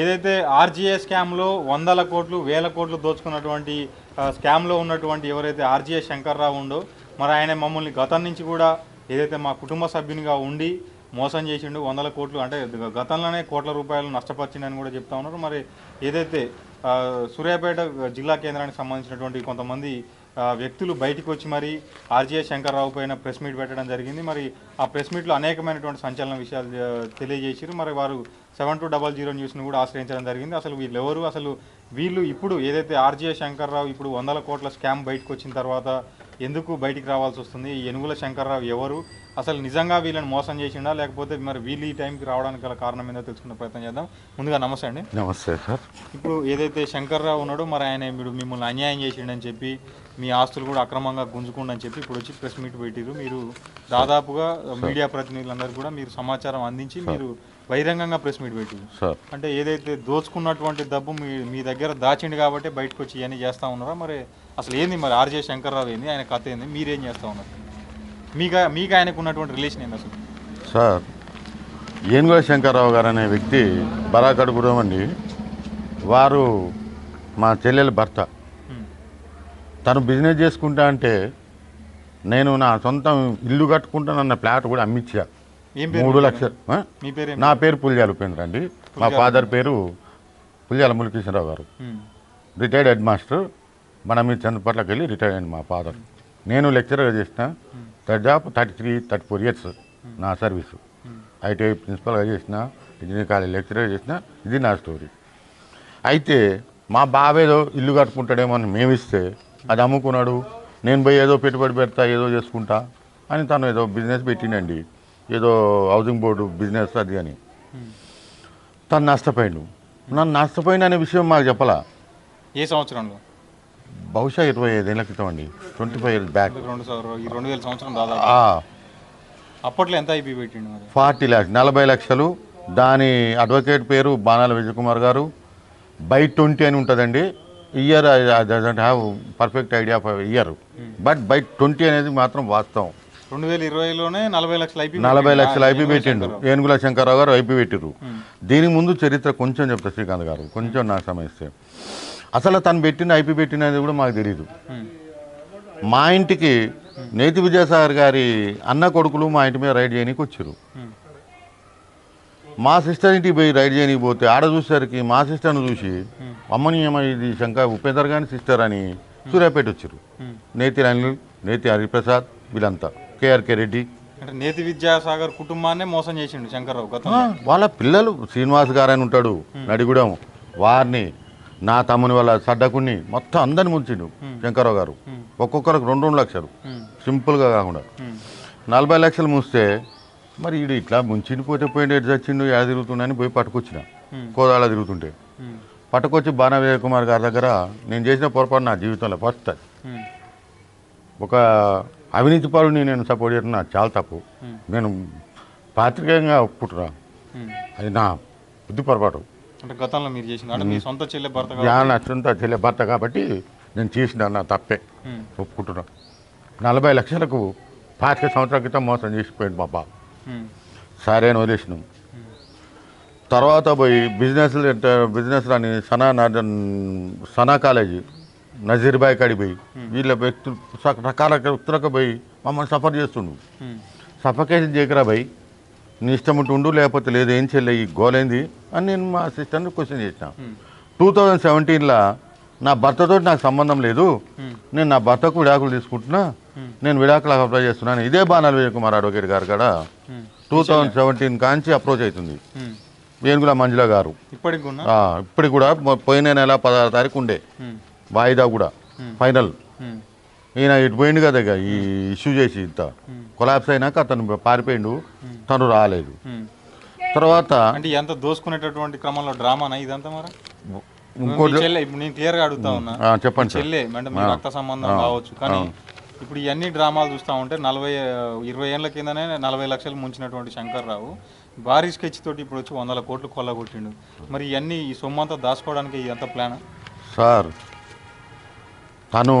ఏదైతే ఆర్జీఏ స్కామ్లో వందల కోట్లు వేల కోట్లు దోచుకున్నటువంటి స్కామ్లో ఉన్నటువంటి ఎవరైతే ఆర్జీఏ శంకర్రావు ఉండో మరి ఆయన మమ్మల్ని గతం నుంచి కూడా ఏదైతే మా కుటుంబ సభ్యునిగా ఉండి మోసం చేసిండు వందల కోట్లు అంటే గతంలోనే కోట్ల రూపాయలు నష్టపరిచిండని కూడా చెప్తా ఉన్నారు. మరి ఏదైతే సూర్యాపేట జిల్లా కేంద్రానికి సంబంధించినటువంటి కొంతమంది వ్యక్తులు బయటకు వచ్చి మరి ఆర్జీఏ శంకర్రావు పైన ప్రెస్ మీట్ పెట్టడం జరిగింది. మరి ఆ ప్రెస్ మీట్లో అనేకమైనటువంటి సంచలన విషయాలు ఆ, మరి వారు సెవెన్ టూ డబల్ జీరో న్యూస్ను కూడా ఆశ్రయించడం జరిగింది. అసలు వీళ్ళు ఎవరు అసలు వీళ్ళు ఇప్పుడు ఏదైతే ఆర్జీఏ శంకర్రావు ఇప్పుడు వందల కోట్ల స్కామ్ బయటకు వచ్చిన తర్వాత ఎందుకు బయటికి రావాల్సి వస్తుంది? ఈ ఎనుగుల శంకర్రావు ఎవరు? అసలు నిజంగా వీళ్ళని మోసం చేసిండా? లేకపోతే మరి వీళ్ళు ఈ టైంకి రావడానికి గల కారణం ఏందో తెలుసుకునే ప్రయత్నం చేద్దాం. ముందుగా నమస్తే అండి. నమస్తే సార్. ఇప్పుడు ఏదైతే శంకర్రావు ఉన్నాడో మరి ఆయన మీరు మిమ్మల్ని అన్యాయం చేసిండని చెప్పి మీ ఆస్తులు కూడా అక్రమంగా గుంజుకుండని చెప్పి ఇప్పుడు వచ్చి ప్రెస్ మీట్ పెట్టిరు మీరు దాదాపుగా మీడియా ప్రతినిధులందరూ కూడా మీరు సమాచారం అందించి మీరు బహిరంగంగా ప్రెస్ మీట్ పెట్టిరు సార్. అంటే ఏదైతే దోచుకున్నటువంటి డబ్బు మీ మీ దగ్గర దాచిండు కాబట్టి బయటకు వచ్చి ఇవన్నీ చేస్తూ ఉన్నారా? మరి అసలు ఏంది మరి ఆర్జే శంకర్రావు ఏంది? ఆయన కథ ఏంది? మీరేం చేస్తూ ఉన్నారు? మీకు మీకు ఆయనకు ఉన్నటువంటి రిలేషన్ ఏంది అసలు? సార్ ఏనుగుల శంకర్రావు గారు అనే వ్యక్తి బరాకడుగుడం అండి వారు మా చెల్లెల భర్త. తను బిజినెస్ చేసుకుంటా అంటే నేను నా సొంతం ఇల్లు కట్టుకుంటానన్న ఫ్లాట్ కూడా అమ్మిచ్చా. మూడు? లక్షలు ఆ? మీ పేరు నా పేరు? పుల్యాల ఉపేంద్ర అండి. మా ఫాదర్ పేరు పుల్యాల ములికృష్ణరావు గారు. రిటైర్డ్ హెడ్ మాస్టర్ మన మీ చంద్రపట్లకి వెళ్ళి రిటైర్ అయింది మా ఫాదర్. నేను లెక్చరర్గా చేసిన దాదాపు thirty three thirty four years నా సర్వీసు. ఐటీఐ ప్రిన్సిపల్గా చేసిన ఇంజనీరింగ్ కాలేజ్ లెక్చరర్గా చేసిన ఇది నా స్టోరీ. అయితే మా బావేదో ఇల్లు కట్టుకుంటాడేమో అని మేము ఇస్తే అది అమ్ముకున్నాడు. నేను పోయి ఏదో పెట్టుబడి పెడతా ఏదో చేసుకుంటా అని తను ఏదో బిజినెస్ పెట్టిండండి. ఏదో హౌసింగ్ బోర్డు బిజినెస్ అది అని. తను నష్టపోయిండు. నన్ను నష్టపోయిన అనే విషయం మాకు చెప్పలా. ఏ సంవత్సరంలో? బహుశా ఇరవై ఐదేళ్ళ క్రితం అండి. ట్వంటీ ఫైవ్ ఇయర్స్ బ్యాక్ రెండు వేల సంవత్సరం దాదాపు. అప్పట్లో ఎంత ఐపీ పెట్టిండు మరి? ఫార్టీ ల్యాక్స్ నలభై లక్షలు. దాని అడ్వకేట్ పేరు బాణాల విజయకుమార్ గారు. బై ట్వంటీ అని ఉంటుందండి. Year doesn't have perfect idea of year but by twenty అనేది మాత్రం వాస్తవం. రెండు వేల ఇరవైలోనే నలభై లక్షల ఐపీ నలభై లక్షలు ఐపీ పెట్టిండు. ఏనుగుల శంకర్రావు గారు ఐపీ పెట్టిర్రు. దీని ముందు చరిత్ర కొంచెం చెప్తా శ్రీకాంత్ గారు. కొంచెం నాకు సమయిస్తే అసలు తను పెట్టిన ఐపీ పెట్టినది కూడా మాకు తెలియదు మా ఇంటికి నేతి విజయసాగర్ గారి అన్న కొడుకులు మా ఇంటి మీద రైడ్ చేయనీకి వచ్చారు మా సిస్టర్ ఇంటికి పోయి రైడ్ చేయనీకి పోతే ఆడ చూసేసరికి మా సిస్టర్ను చూసి అమ్మని ఇది శంకర్ ఉపేందర్ గాని సిస్టర్ అని సూర్యాపేట వచ్చారు నేతి అనిల్ నేతి హరిప్రసాద్ వీళ్ళంతా కేఆర్కే రెడ్డి. అంటే నేతి విద్యాసాగర్ కుటుంబాన్నే మోసం చేసిండు శంకర్రావు వాళ్ళ పిల్లలు శ్రీనివాస్ గారు అని ఉంటాడు నడిగూడెం వారిని నా తమ్ముని వాళ్ళ సడ్డకుని మొత్తం అందరిని ముంచిండు శంకర్రావు గారు. ఒక్కొక్కరికి రెండు రెండు లక్షలు. సింపుల్గా కాకుండా. నలభై లక్షలు మూస్తే మరి ఈడు ఇట్లా ముంచిండి పోతే పోయిండు ఎటు చచ్చిండు ఎలా తిరుగుతుండని పోయి పట్టుకొచ్చిన. కోదాళ తిరుగుతుంటే. పట్టుకొచ్చి బాణ విజయ్ కుమార్ గారి దగ్గర నేను చేసిన పొరపాటు నా జీవితంలో ఫస్ట్ అది. ఒక అవినీతి పరుని నేను సపోర్ట్ చేయడం నాకు చాలా తప్పు. నేను పాత్రికేయంగా ఒప్పుకుంటున్నా. అది నా బుద్ధి పొరపాటు. అంటే గతంలో మీరు అంటే మీ సొంత చెల్లె భర్త యా నా సొంత చెల్లె భర్త కాబట్టి నేను చేసిన నా తప్పే. ఉమ్. ఒప్పుకుంటున్నా. నలభై లక్షలకు పాతిక సంవత్సరాల క్రితం మోసం చేసిపోయింది మా బాబు ఉమ్. సరే అని వదిలేసినాం. తర్వాత పోయి బిజినెస్ బిజినెస్ అని సనా నా- సనా కాలేజీ నజీర్బాయ్ కాడికి పోయి వీళ్ళ వ్యక్తులు రకాల వ్యక్తులకు పోయి మమ్మల్ని సఫర్ చేస్తుండు ఉమ్. సఫకేషన్ చేయకరా భయ్ నీ ఇష్టం ఉంటే ఉండు లేకపోతే లేదు ఏం చెల్లె ఈ గోలైంది అని నేను మా సిస్టర్ని క్వశ్చన్ చేసిన. టూ థౌజండ్ సెవెంటీన్లో నా భర్తతో నాకు సంబంధం లేదు. నేను నా భర్తకు విడాకులు తీసుకుంటున్నా. నేను విడాకులకు అప్లై చేస్తున్నాను. ఇదే బాణాల విజయ్ కుమార్ అడ్వకేట్ గారు కూడా. టూ థౌజండ్ సెవెంటీన్ కాంచి అప్రోచ్ అవుతుంది. ఉమ్. వేణుగుల మంజుల గారు. ఇప్పటికి కూడా? పోయిన నెల పదహారు తారీఖు ఉండే. వాయిదా కూడా. ఫైనల్. ఈయన ఇటు పోయిండు కదా ఇక ఈ ఇష్యూ చేసి ఇంత. కొలాప్స్ అయినాక అతను పారిపోయిండు తను రాలేదు. తర్వాత అంటే ఎంత దోసుకునేటటువంటి క్రమంలో డ్రామానా ఇదంతా మరి? ఇంకోటి మీ చెల్లె ఇప్పుడు నేను క్లియర్గా అడుగుతా ఉన్నా. ఆ, చెప్పండి చెల్లె అంటే మీ రక్త సంబంధం కావచ్చు కానీ ఇప్పుడు ఇవన్నీ డ్రామాలు చూస్తూ ఉంటే నలభై ఇరవై ఏళ్ళ కిందనే నలభై లక్షలు ముంచినటువంటి శంకర్రావు భారీ స్కెచ్ తోటి ఇప్పుడు వచ్చి వందల కోట్లు కొల్లగొట్టిండు. మరి ఇవన్నీ ఈ సొమ్ము అంతా దాచుకోవడానికి ఎంత ప్లాన్? సార్ తను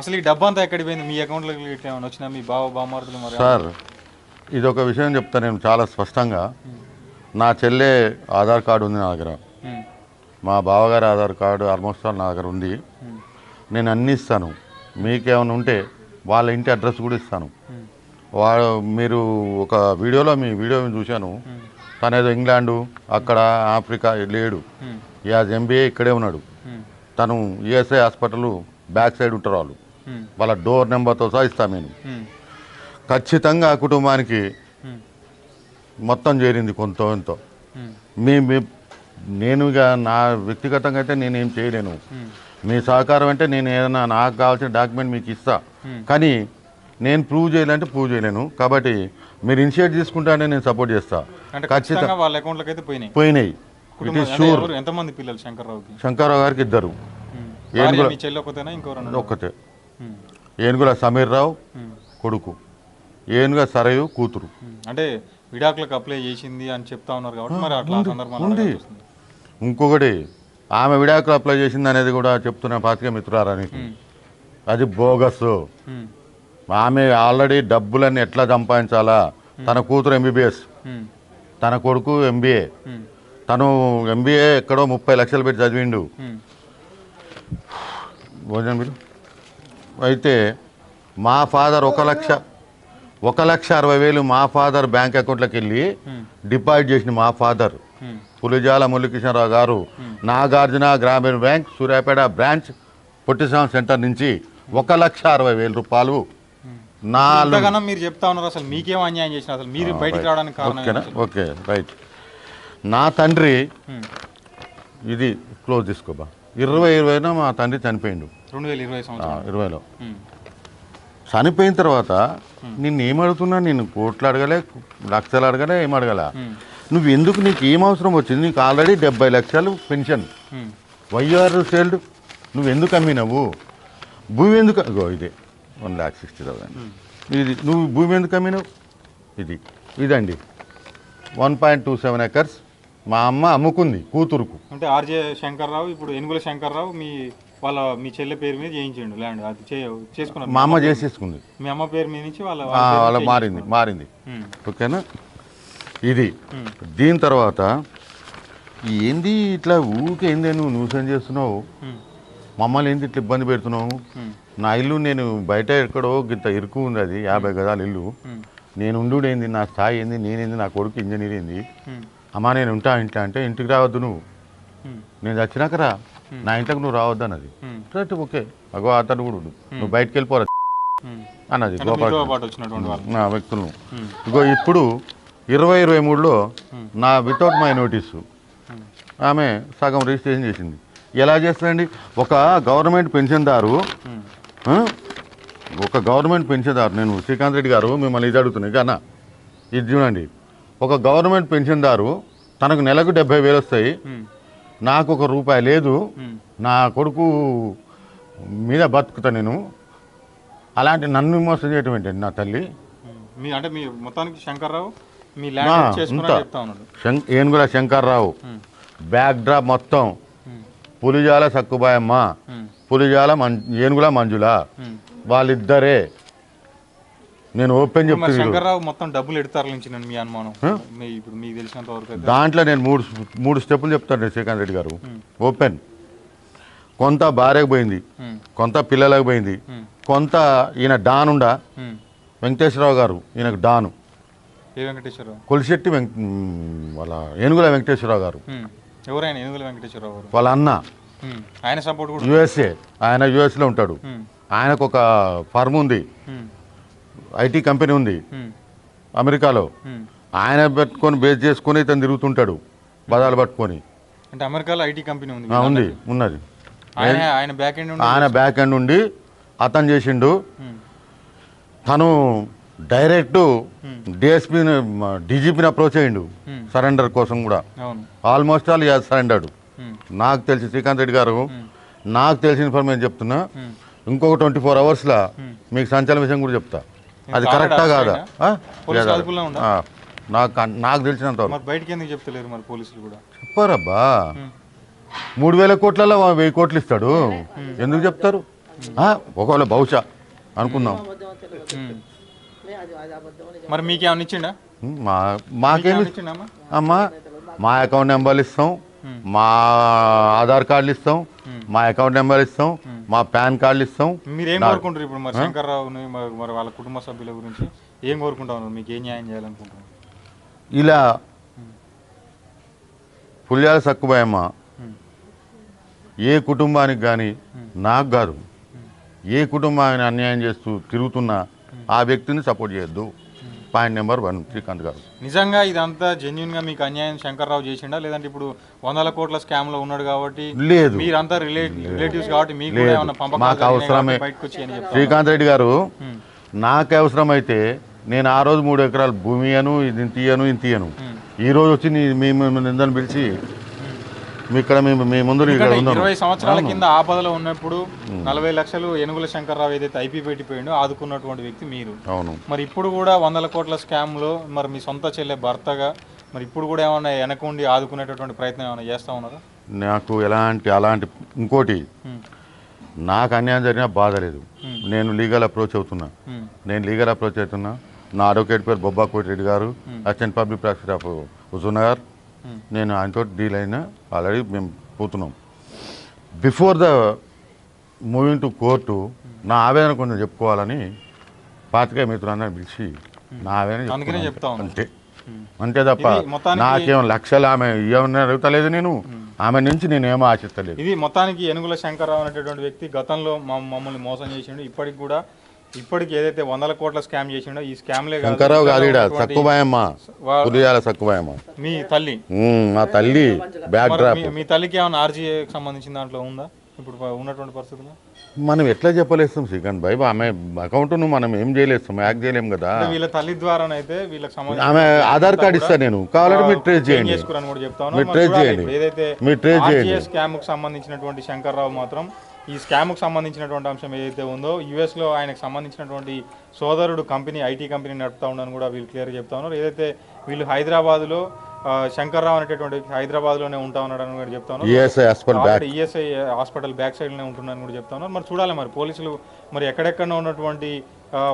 అసలు ఈ డబ్బు అంతా ఎక్కడికి పోయింది? మీ అకౌంట్లోకి ఇట్లా ఏమైనా వచ్చినా? మీ బావ బామార్దులు మరి సార్ ఇది ఒక విషయం చెప్తా నేను చాలా స్పష్టంగా. నా చెల్లె ఆధార్ కార్డు ఉంది నా దగ్గర. మా బావగారి ఆధార్ కార్డు ఆల్మోస్ట్ ఆల్ నా దగ్గర ఉంది. నేను అన్నీ ఇస్తాను. మీకేమైనా ఉంటే వాళ్ళ ఇంటి అడ్రస్ కూడా ఇస్తాను. వాడు మీరు ఒక వీడియోలో మీ వీడియో చూశాను. తను ఏదో ఇంగ్లాండు అక్కడ ఆఫ్రికా లేడు. యాజ్ ఎంబీఏ ఇక్కడే ఉన్నాడు. తను ఈఎస్ఐ హాస్పిటల్ బ్యాక్ సైడ్ ఉంటారు వాళ్ళు. వాళ్ళ డోర్ నెంబర్తో సహా ఇస్తాను నేను. ఉమ్, ఖచ్చితంగా ఆ కుటుంబానికి మొత్తం చేరింది కొంత ఎంతో. మీ నేను ఇక నా వ్యక్తిగతంగా అయితే నేనేం చేయలేను. మీ సహకారం అంటే నేను ఏదైనా నాకు కావాల్సిన డాక్యుమెంట్ మీకు ఇస్తా. కానీ నేను ప్రూవ్ చేయాలంటే ప్రూవ్ చేయలేను. కాబట్టి మీరు ఇనిషియేట్ తీసుకుంటానే నేను సపోర్ట్ చేస్తా. ఖచ్చితంగా వాళ్ళ అకౌంట్లోకి అయితే పోయినాయి. పోయినాయి. ఇట్ కుటుంబం ఈస్ అంటే షూర్ ఎంతమంది పిల్లలు? శంకర్రావుకి? శంకర్రావు గారికి ఇద్దరు. ఉమ్, ఏనుగుల సమీర్ రావు కొడుకు. ఏనుగ సరయు కూతురు. అంటే విడాకులకు అప్లై చేసింది అని చెప్తా ఉన్నారు కాబట్టి మరి అట్లా సందర్భంలో. ఇంకొకటి ఆమె విడాకులు అప్లై చేసింది అనేది కూడా చెప్తున్నా పాతిక మిత్రులారానికి ఉమ్, అది బోగస్. ఆమె ఆల్రెడీ డబ్బులన్నీ ఎట్లా సంపాదించాలా? తన కూతురు ఎంబీబీఎస్ తన కొడుకు ఎంబీఏ తను ఎంబీఏ ఎక్కడో ముప్పై లక్షలు పెట్టి చదివిండు. భోజనం మీరు? అయితే మా ఫాదర్ ఒక లక్ష ఒక లక్ష అరవై వేలు మా ఫాదర్ బ్యాంక్ అకౌంట్లోకి వెళ్ళి ఉమ్, డిపాజిట్ చేసిన మా ఫాదర్. ఉమ్, పులిజాల మురళీకృష్ణరావు గారు Nagarjuna Grameena bank Suryapet branch Pottiswamy centre నుంచి ఒక లక్ష అరవై వేల రూపాయలు మీరు చెప్తా ఉన్నారు అసలు మీకేం అన్యాయం చేసిన అసలు మీరు బయటికి రావడానికి ఓకేనా? ఓకే రైట్ నా తండ్రి ఇది క్లోజ్ తీసుకోబా ఇరవై ఇరవైన మా తండ్రి చనిపోయిండు. రెండు వేల ఇరవై సంవత్సరం. ఇరవైలో. చనిపోయిన తర్వాత నిన్ను ఏం అడుగుతున్నా నేను కోట్లు అడగలే లక్షలు అడగలే ఏం అడగల? నువ్వు ఎందుకు నీకు ఏం అవసరం వచ్చింది? నీకు ఆల్రెడీ డెబ్బై లక్షలు పెన్షన్. YR sealed. నువ్వు ఎందుకు అమ్మినావు? భూమి ఎందుకు ఇగో ఇదే. One lakh sixty thousand. ఇది నువ్వు భూమి ఎందుకు అమ్మినావు? ఇది. ఇదండి. One point two seven acres మా అమ్మ అమ్ముకుంది కూతురుకు. అంటే ఆర్జే శంకర్రావు ఇప్పుడు ఎనుగుల శంకర్రావు మీ వాళ్ళ మీ చెల్లె పేరు మీద చేయించండు ల్యాండ్ అది చేసుకున్నారు. మా అమ్మ చేసేసుకుంది. మీ అమ్మ పేరు మీద నుంచి వాళ్ళ వాళ్ళ మారింది మారింది. ఓకేనా? ఇది. దీని తర్వాత ఏంది ఇట్లా ఊకే ఏంది నువ్వు న్యూసెన్స్ చేస్తున్నావు? మమ్మల్ని ఏంది ఇట్లా ఇబ్బంది పెడుతున్నావు? నా ఇల్లు నేను బయట ఎక్కడో గింత ఇరుకు ఉంది అది యాభై గదాల ఇల్లు. నేను ఉండు ఏంది నా స్థాయి ఏంది నేనేంది నా కొడుకు ఇంజనీర్ ఏంది? అమ్మా నేను ఉంటా ఇంట్లో అంటే ఇంటికి రావద్దు నువ్వు. నేను చచ్చినాక రా. నా ఇంట్లోకి నువ్వు రావద్దు అన్నది రైట్ ఓకే. అగో అతను కూడా. నువ్వు బయటికి వెళ్ళిపోరా. అన్నది ఉమ్, ఇగో ఇప్పుడు ఇరవై ఇరవై మూడులో నా వితౌట్ మై నోటీసు ఆమె సగం రిజిస్ట్రేషన్ చేసింది. ఎలా చేస్తుందండి? ఒక గవర్నమెంట్ పెన్షన్దారు? ఒక గవర్నమెంట్ పెన్షన్దారు నేను శ్రీకాంత్ రెడ్డి గారు మిమ్మల్ని ఇది అడుగుతున్నాను కన్నా ఇది చూడండి. ఒక గవర్నమెంట్ పెన్షన్దారు తనకు నెలకు డెబ్బై వేలు వస్తాయి. నాకు ఒక రూపాయి లేదు. నా కొడుకు మీద బతుకుతా నేను. అలాంటి నన్ను మోసం చేయటం ఏంటండి నా తల్లి. మీ అంటే మీ మొత్తానికి శంకర్రావు మీ ఏనుగుల శంకర్రావు. బ్యాక్ డ్రాప్ మొత్తం. పులిజాల సక్కుబాయమ్మ. పులిజాల మం ఏనుగుల మంజుల. వాళ్ళిద్దరే. నేను ఓపెన్ చెప్తున్నాను శంకర్రావు మొత్తం డబ్బులు ఎడతారు నేను మీ అనుమానం. ఇప్పుడు మీకు తెలిసినంత వరకు దాంట్లో నేను మూడు మూడు స్టెప్పులు చెప్తాను శ్రీకాంత్ రెడ్డి గారు. ఓపెన్. కొంత భార్యకు పోయింది. కొంత పిల్లలకు పోయింది. కొంత ఈయన డానుండా. వెంకటేశ్వరరావు గారు ఈయనకు డాను. ఏ వెంకటేశ్వరరావు? కొలిశెట్టి వెంక వాళ్ళ ఏనుగుల వెంకటేశ్వరరావు గారు. ఎవరైనా ఎనుగుల వెంకటేశ్వరరావు గారు? వాళ్ళ అన్న. ఆయన సపోర్ట్ యుఎస్ఏ. ఆయన యుఎస్లో ఉంటాడు. ఆయనకు ఒక ఫర్మ్ ఉంది. ఐటీ కంపెనీ ఉంది. అమెరికాలో. ఆయన పెట్టుకొని బేస్ చేసుకొని ఇతను తిరుగుతుంటాడు. బదాలు పట్టుకొని. అంటే అమెరికాలో ఐటీ కంపెనీ ఉంది. ఉంది. ఉన్నది. ఆయన ఆయన బ్యాక్ ఎండ్ ఉండి ఆయన బ్యాక్ ఎండ్ ఉండి అతను చేసిండు. తను డైరెక్ట్. డిఎస్పీని డీజీపీని అప్రోచ్ అయ్యిండు. సరెండర్ కోసం కూడా. Almost all as surrendered. నాకు తెలిసి శ్రీకాంత్ రెడ్డి గారు నాకు తెలిసిన ఇన్ఫర్మేషన్ చెప్తున్నా. ఇంకొక ట్వంటీ ఫోర్ అవర్స్లో. మీకు సంచలన విషయం కూడా చెప్తా. అది కరెక్టా కాదా. నాకు నాకు తెలిసినంత బయటికి ఎందుకు చెప్తలేరు మరి పోలీసులు కూడా? చెప్పారబ్బా. మూడు వేల కోట్లలో వెయ్యి కోట్లు ఇస్తాడు. ఎందుకు చెప్తారు? ఆ, ఒకవేళ బహుశా అనుకుందాం. మరి మీకేమన్నా ఇచ్చిండా? ఉమ్, మా మాకేమి అమ్మా? మా అకౌంట్ నెంబర్లు ఇస్తాం. మా ఆధార్ కార్డులు ఇస్తాం. మా అకౌంట్ నెంబర్ ఇస్తాం మా పాన్ కార్డులు ఇస్తాం. మీరు ఏం కోరుకుంటారు ఇప్పుడు మరి శంకర్రావుని మరి మరి వాళ్ళ కుటుంబ సభ్యుల గురించి? ఏం కోరుకుంటా మీకు ఏం న్యాయం చేయాలనుకుంటున్నారు? ఇలా పుల్యాల సక్కుబాయమ్మ ఏ కుటుంబానికి కానీ నాకు కాదు. ఏ కుటుంబాన్ని అన్యాయం చేస్తూ తిరుగుతున్నా ఆ వ్యక్తిని సపోర్ట్ చేయొద్దు. పాయింట్ నెంబర్ వన్ శ్రీకాంత్ గారు. నిజంగా ఇదంతా జెన్యున్గా మీకు అన్యాయం శంకర్రావు చేసిండా? లేదంటే ఇప్పుడు వందల కోట్ల స్కామ్లో ఉన్నాడు కాబట్టి లేదు. మీరంతా రిలేటివ్స్ కాబట్టి మీకు మాకు అవసరమే. అని శ్రీకాంత్ రెడ్డి గారు. నాకు అవసరమైతే నేను ఆ రోజు మూడు ఎకరాలు భూమి ఇయ్యను ఇది ఇంత ఇయ్యను ఉమ్. ఈ రోజు వచ్చి మేము నిందని పిలిచి ఇక్కడ మేము మీ ముందు ఇరవై సంవత్సరాల కింద ఆపదలో ఉన్నప్పుడు నలభై లక్షలు ఏనుగుల శంకర్రావు ఏదైతే ఐపీ పెట్టిపోయిండో ఆదుకున్నటువంటి వ్యక్తి మీరు. అవును. మరి ఇప్పుడు కూడా వందల కోట్ల స్కామ్లో మరి మీ సొంత చెల్లె భర్తగా మరి ఇప్పుడు కూడా ఏమైనా వెనకుండి ఆదుకునేటటువంటి ప్రయత్నం ఏమైనా చేస్తా ఉన్నారా? నాకు ఎలాంటి అలాంటి ఇంకోటి. నాకు అన్యాయం జరిగినా బాధ లేదు. నేను లీగల్ అప్రోచ్ అవుతున్నా. నేను లీగల్ అప్రోచ్ అవుతున్నా. నా అడ్వకేట్ పేరు బొబ్బా కోటిరెడ్డి గారు assistant public prosecutor of Hmm. నేను ఆయనతో డీల్ అయినా ఆల్రెడీ మేము పోతున్నాం. Before the moving to court నా ఆవేదన కొంచెం చెప్పుకోవాలని పాతికే మిత్రులందరినీ పిలిచి నా ఆవేదన. అంతే. అంతే తప్ప ఇది మొత్తానికి- నాకేం లక్షలు ఆమె ఏమన్నా అడుగుతలేదు నేను ఆమె నుంచి నేనేమో ఆశిస్తలేదు. ఇది మొత్తానికి ఏనుగుల శంకర్రావు అనేటటువంటి వ్యక్తి గతంలో మా- మమ్మల్ని మోసం చేసిండు. ఇప్పటికి కూడా ఇప్పటికి ఏదైతే వందల కోట్ల స్కామ్ చేసిండో ఈ స్కామ్లే కాదు, శంకర్రావు కాదు సక్కుబాయమ్మ పులియాల సక్కుబాయమ్మ మీ తల్లి. మా తల్లి బ్యాక్ డ్రాప్. మీ- తల్లికి ఏమైనా ఆర్జీఏకి సంబంధించిన దాంట్లో ఉందా? ఇప్పుడు ఉన్నటువంటి పరిస్థితుల్లో? మనం ఎట్లా చెప్పలేస్తాం శ్రీకాంత్ భాయ్ ఆమె అకౌంట్ను మనం ఏం చేయలేస్తాం? యాక్ చేయలేం కదా. వీళ్ళ తల్లి ద్వారానైతే వీళ్ళకి సంబంధించిన ఆమె ఆధార్ కార్డు ఇస్తా నేను. కావాలంటే మీరు ట్రేస్ చేయండి. కూడా చెప్తాను మీరు ట్రేస్ చేయండి. ఏదైతే మీరు ట్రేస్ చేయండి. స్కామ్కు సంబంధించినటువంటి శంకర్రావు మాత్రం ఈ స్కామ్కు సంబంధించినటువంటి అంశం ఏదైతే ఉందో యుఎస్లో ఆయనకు సంబంధించినటువంటి సోదరుడు కంపెనీ ఐటీ కంపెనీ నడుపుతా ఉండని కూడా వీళ్ళు క్లియర్ చెప్తా ఉన్నారు. ఏదైతే వీళ్ళు హైదరాబాద్లో ఆ, శంకర్రావు అనేటటువంటి వ్యక్తి హైదరాబాద్లోనే ఉంటా ఉన్నాడు అని కూడా చెప్తా ఉన్నారు. ESI hospital back. ESI hospital back సైడ్లోనే ఉంటున్నారని కూడా చెప్తా ఉన్నారు. మరి చూడాలి మరి పోలీసులు మరి ఎక్కడెక్కడ ఉన్నటువంటి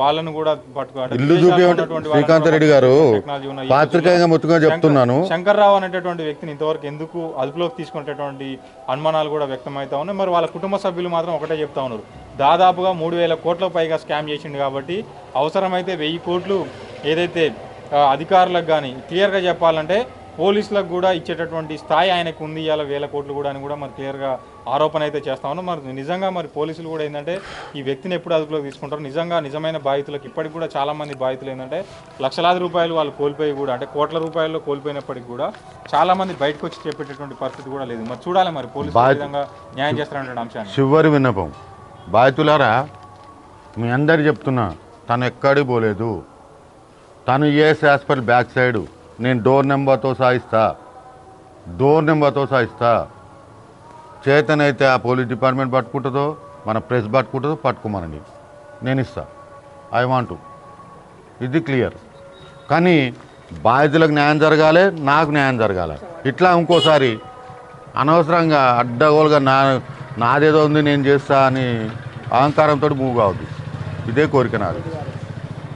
వాళ్ళను కూడా పట్టుకో అంటే ఇల్లు విదేశాల్లో చూపి ఉన్నటువంటి వాళ్ళను శ్రీకాంత్ రెడ్డి గారు పాత్రికేయంగా మొత్తంగా చెప్తున్నాను. శంకర్రావు అనేటటువంటి వ్యక్తిని ఇంతవరకు ఎందుకు అదుపులోకి తీసుకునేటటువంటి అనుమానాలు కూడా వ్యక్తమవుతా ఉన్నాయి. మరి వాళ్ళ కుటుంబ సభ్యులు మాత్రం ఒకటే చెప్తా ఉన్నారు. దాదాపుగా మూడు వేల కోట్ల పైగా స్కామ్ చేసిండు కాబట్టి అవసరమైతే వెయ్యి కోట్లు ఏదైతే అధికారులకు కానీ క్లియర్గా చెప్పాలంటే పోలీసులకు కూడా ఇచ్చేటటువంటి స్థాయి ఆయనకు ఉంది ఇవాళ వేల కోట్లు కూడా అని కూడా మరి క్లియర్గా ఆరోపణ అయితే చేస్తా ఉన్నాం. మరి నిజంగా మరి పోలీసులు కూడా ఏంటంటే ఈ వ్యక్తిని ఎప్పుడు అదుపులోకి తీసుకుంటారు? నిజంగా నిజమైన బాధితులకు ఇప్పటికి కూడా చాలా మంది బాధితులు ఏంటంటే లక్షలాది రూపాయలు వాళ్ళు కోల్పోయి కూడా అంటే కోట్ల రూపాయల్లో కోల్పోయినప్పటికీ కూడా చాలా మంది బయటకు వచ్చి చెప్పేటటువంటి పరిస్థితి కూడా లేదు. మరి చూడాలి మరి పోలీసులు ఏ విధంగా న్యాయం చేస్తారనే అంశాన్ని. చివరి విన్నపం. బాధితులారా మీ అందరు చెప్తున్నా తను ఎక్కడికి పోలేదు. తను ఈఎస్ హాస్పిటల్ బ్యాక్ సైడ్? నేను డోర్ నెంబర్తో సాయిస్తా డోర్ నెంబర్తో సాయిస్తా చేతనైతే ఆ పోలీస్ డిపార్ట్మెంట్ పట్టుకుంటుందో మన ప్రెస్ పట్టుకుంటుందో పట్టుకోమనండి. నేను ఇస్తా. ఐ వాంట్ ఇది క్లియర్. కానీ బాధితులకు న్యాయం జరగాలి నాకు న్యాయం జరగాలి. ఇట్లా ఇంకోసారి అనవసరంగా అడ్డగోలుగా నా నాదేదో ఉంది నేను చేస్తా అని అహంకారంతో మూవ్ కావద్దు. ఇదే కోరిక నాది.